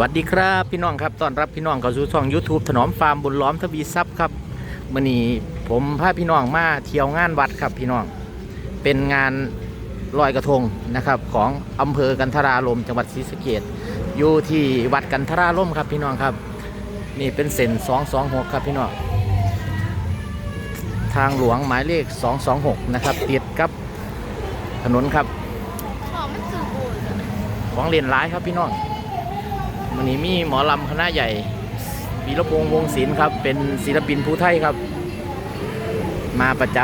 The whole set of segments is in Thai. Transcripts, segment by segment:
วัสดีครับพี่น้องครับต้อนรับพี่น้องเข้าสู่ช่อง YouTube ถนอมฟาร์มบุญล้อมทวีทรัพย์ครับมื่อนี้ผมพาพี่น้องมาเที่ยวงานวัดครับพี่น้อง เป็นงานลอยกระทงนะครับของอำเภอกันทรารมจังหวัดศรีสะเกดอยู่ที่วัดกันทรารมครับพี่น้องครับ นี่เป็นเส้น226 ครับพี่น้อง ทางหลวงหมายเลข 226 นะครับติดกับถนนครับ ของมันสื่อบุญของเรียนร้ายครับพี่น้อง วันนี้มีหมอลำคณะใหญ่วีรพงษ์วงศิลป์ครับ เป็นศิลปินผู้ไทยครับ มาประจ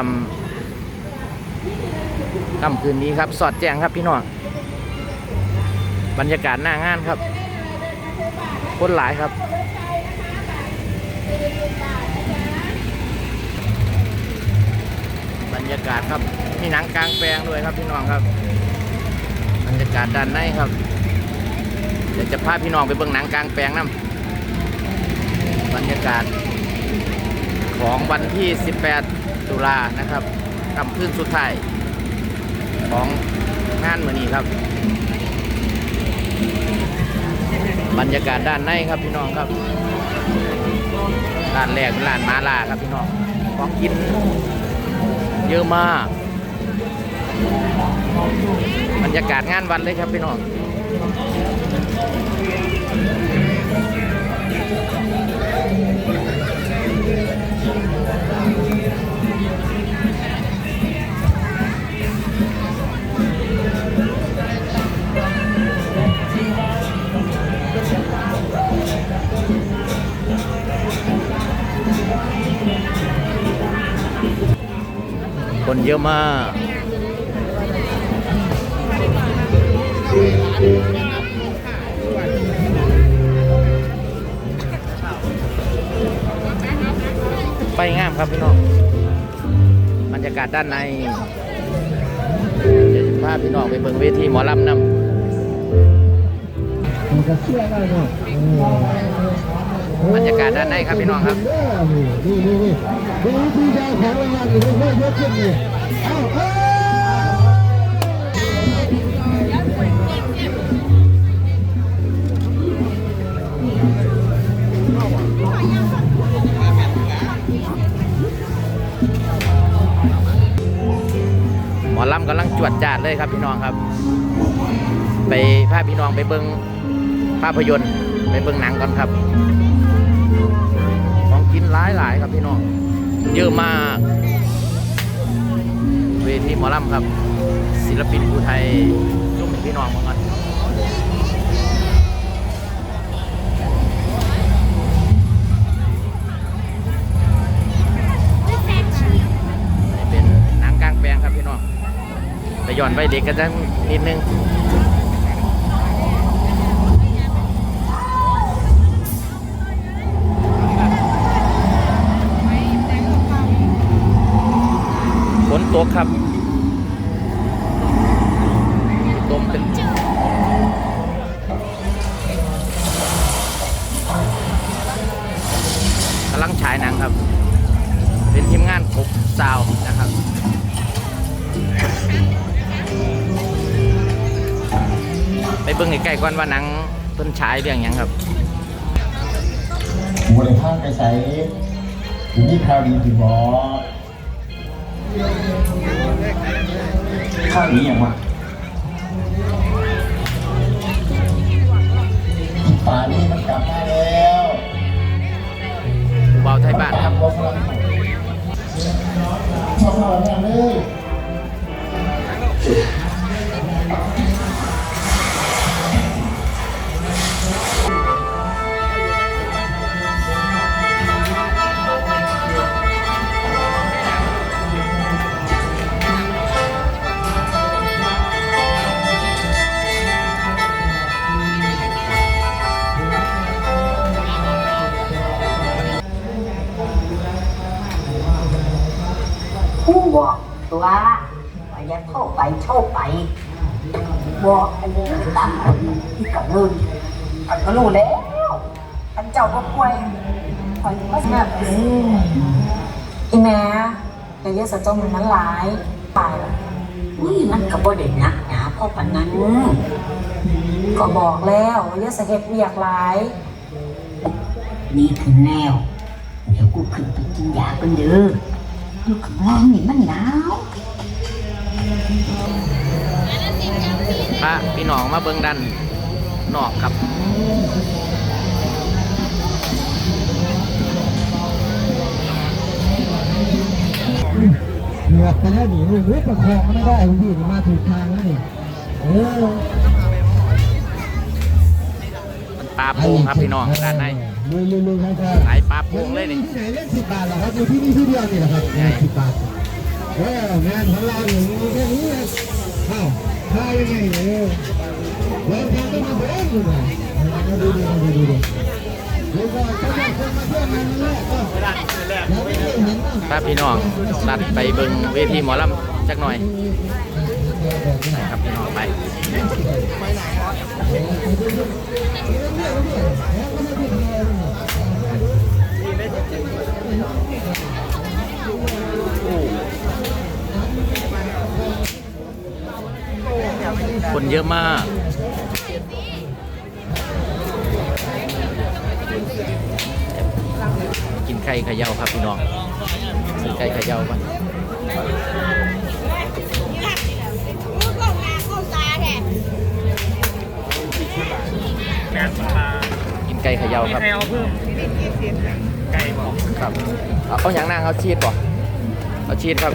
ำค่ำคืนนี้ครับ สอดแจ้งครับพี่น้องบรรยากาศหน้างานครับคนหลายครับบรรยากาศครับมีหนังกลางแปลงด้วยครับพี่น้องครับ บรรยากาศด้านในครับ จะพาพี่น้องไปเบิ่งหนังกลางแปลงน้ำบรรยากาศ ของวันที่ 18 ตุลานะครับกำคืนสุดท้ายของงานมื้อนี้ครับ บรรยากาศด้านในครับพี่น้องครับร้านแรกเป็นร้านมาลาครับพี่น้องของกินเยอะมาก บรรยากาศงานวันเลยครับพี่น้อง คนเยอะมาก ไปงามครับพี่น้อง บรรยากาศด้านใน เดี๋ยวจะพาพี่น้องไปเบิ่งเวทีหมอลำนมันก็เชื่อได้เนาะำ บรรยากาศด้านในครับพี่น้องครับนี่นี่นี่ดูวิธีกาของรางวัลอีกไม่ยกขึ้นนี่เอาเอ้หมอลำกำลังจวดจาดเลยครับพี่น้องครับ ไปพาพี่น้องไปเบิ่งภาพยนตร์ไปเบิ่งหนังก่อนครับ หลายหลายๆครับพี่น้องเยอะมาก เวทีหมอลำครับ ศิลปินผู้ไทยจุ่มพี่น้องมากันนี่เป็นหนังกลางแปลงครับพี่น้องไปย้อนไปเด็กกันจังนิดนึง ตกครับลมเป็นกำลังฉายหนังครับ เป็นทีมงานกบซาวนะครับไปเบิ่งใกล้ๆก่อนว่าหนังเพิ่นฉายเรื่องยังครับบริภาคไปใส่อยู่นี่ข่าวดีที่บอก ข้าวนี้อย่างวะป่านี้มันกลับมาแล้วผู้เบาไทยบ้านครับชอบเราเนี่ยเลย ผู้บอกตัวว่าอย่าโทษไปโชคไปบอกอันนี้คือตามคนที่กับรุ่นอันก็รู้แล้วอันเจ้าก็ป่วยคอยก็แบบอีแม่อย่าเยอะสะจมมันร้ายไปอุ้ยมันก็บ่ได้หนักหนาเพราะปานนั้นก็บอกแล้วว่าอย่าสะเฮ็ดเวียกหลายดีขึ้นแล้วเดี๋ยวกูขึ้นไปกินยากันเด้อ อยู่ข้างล่างนี่มันหนาวพาพี่น้องมาเบิ่งดันนอกครับเหนือกไปแล้วหนี่เฮ้ยประคองไม่ได้คุณพี่มาถูกทางแล้วนี่เอ ลาโป่งครับพี่น้องด้านในลุยลุยลุยครับขายปลาโป่งเลยนี่ที่ไหนเล่นสิบบาทเหรอครับอยู่ที่นี่ที่เดียวนี่แหละครับใช่สิบบาทเอองานของเราอยู่มีแค่นี้เองเอ้าพายังไงเนี่ยเดินทางต้องมาเบิ้งอยู่นะมาดูดูดูดูดูเดี๋ยวก็ถ้าอยากจะมาเที่ยวงานแรกก็แล้วไม่ได้เห็นบ้างพาพี่น้องตัดไปเบิ่งเวทีหมอลำจักหน่อย นะครับพี่น้องไปคนเยอะมากกินไข่ขย่าครับพี่น้องกินไข่ขย่าก่ อนกินไก่เขย่าครับไก่เอาเพิ่มไก่บอกครับ เอาเอาอย่างนางเอาชีสบ่เอาชีสครับ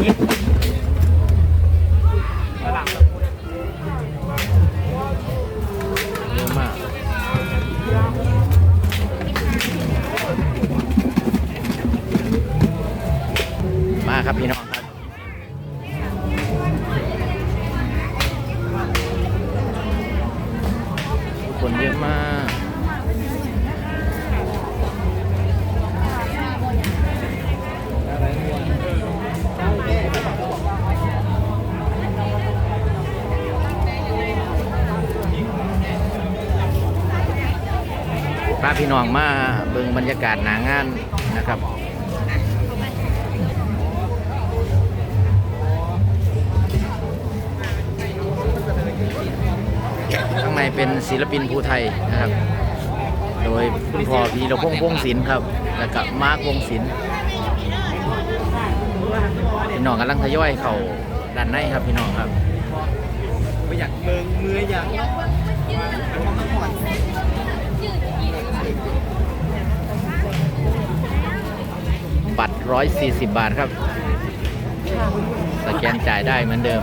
เย เยอะมากพาพี่น้องมาเบิ่งบรรยากาศหนางานนะครับ ข้างในเป็นศิลปินภูไทยนะครับ โดยคุณพ่อพีรพงษ์วงศิลป์ครับ แล้วก็มาร์ควงศิลป์พี่น้องกำลังทยอยเข้าด้านในครับพี่น้องครับไม่อยากเบิงมืออยากบัตร 140 บาทครับ สแกนจ่ายได้เหมือนเดิม